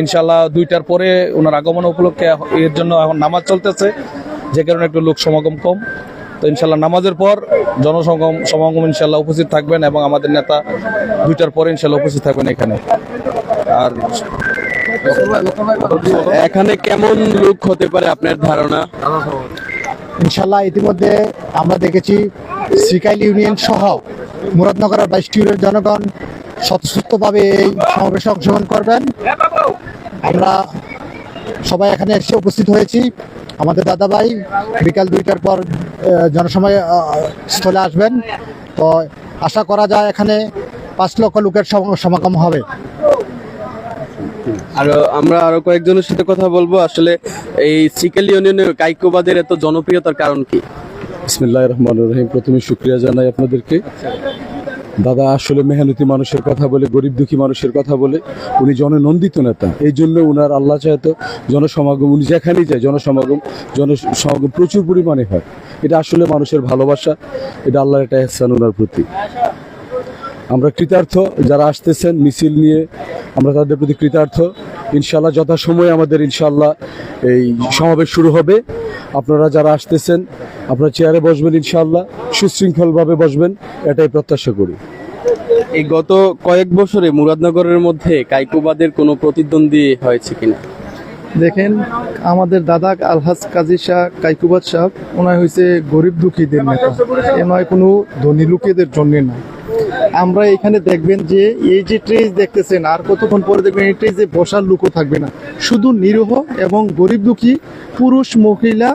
ইনশাল্লাহ দুইটার পরে ওনার আগমন উপলক্ষে এর জন্য এখন নামাজ চলতেছে যে কারণে একটু লোক সমাগম কম। তো ইনশাল্লাহ নামাজের পর জনসমাগম সমাগম ইনশাল্লাহ উপস্থিত থাকবেন এবং আমাদের নেতা দুইটার পরে ইনশাল্লাহ উপস্থিত থাকবেন এখানে। আর এখানে কেমন লোক হতে পারে আপনার ধারণা? ইনশাল্লাহ ইতিমধ্যে আমরা দেখেছি শ্রীকাইল ইউনিয়ন সহ মুরাদনগরের বাইশটি জনগণ স্বতঃস্ফূর্তভাবে এই সমাবেশে অংশগ্রহণ করবেন। আমরা সবাই এখানে এসে উপস্থিত হয়েছি। আমাদের দাদাভাই বিকাল দুইটার পর জনসময় স্থলে আসবেন। তো আশা করা যায় এখানে পাঁচ লক্ষ লোকের সমাগম হবে। আর আমরা আরও কয়েকজনের সাথে কথা বলব। আসলে এই সিকেল ইউনিয়নের কাইকোবাদের এত জনপ্রিয়তার কারণ কি? বিসমিল্লাহ রহমান রহিম। প্রথমে শুক্রিয়া জানাই আপনাদেরকে। দাদা আসলে মেহনতি মানুষের কথা বলে, গরিব দুঃখী মানুষের কথা বলে উনি জননন্দিত নেতা। এই জন্য উনার আল্লাহ চাহতো জনসমাগম, উনি যেখানেই যায় জনসমাগম জনসমাগম প্রচুর পরিমাণে হয়। এটা আসলে মানুষের ভালোবাসা, এটা আল্লাহর একটা এহসান ওনার প্রতি। আমরা কৃতার্থ, যারা আসতেছেন মিছিল নিয়ে, আমরা তাদের প্রতি কৃতার্থ। ইনশাল্লাহ যথাসময়ে আমাদের ইনশাল্লাহ এই সমাবেশ শুরু হবে। আপনারা যারা আসতেছেন আপনারা চেয়ারে বসবেন ইনশাল্লাহ সুশৃঙ্খলভাবে বসবেন এটাই প্রত্যাশা করি। এই গত কয়েক বছরে মুরাদনগরের মধ্যে কাইকুবাদের কোনো প্রতিদ্বন্দ্বী হয়েছে কিনা? দেখেন আমাদের দাদা আলহাজ কাজী শাহ কাইকুবাদ সাহেব ওনার হয়েছে গরিব দুঃখীদের নেতা। এ নয় কোনো ধনী লোকেদের জন্যে না। আমরা এখানে দেখবেন যে এই যে ট্রেজ দেখতেছেন, আর কতক্ষণ পরে দেখবেন এই ট্রেজে বসার লোকও থাকবে না। শুধু নিরীহ এবং গরিব দুঃখী, পুরুষ, মহিলা,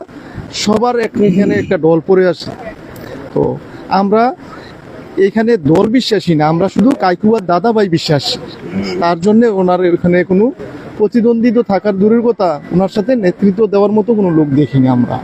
সবার এখানে একটা দল পড়ে আসে তো আমরা এখানে দল বিশ্বাসী না, আমরা শুধু কাইকুয়ার দাদাভাই বিশ্বাসী। তার জন্য ওনার এখানে কোনো প্রতিদ্বন্দ্বিতা থাকার দূরের কথা, ওনার সাথে নেতৃত্ব দেওয়ার মতো কোনো লোক দেখিনি আমরা।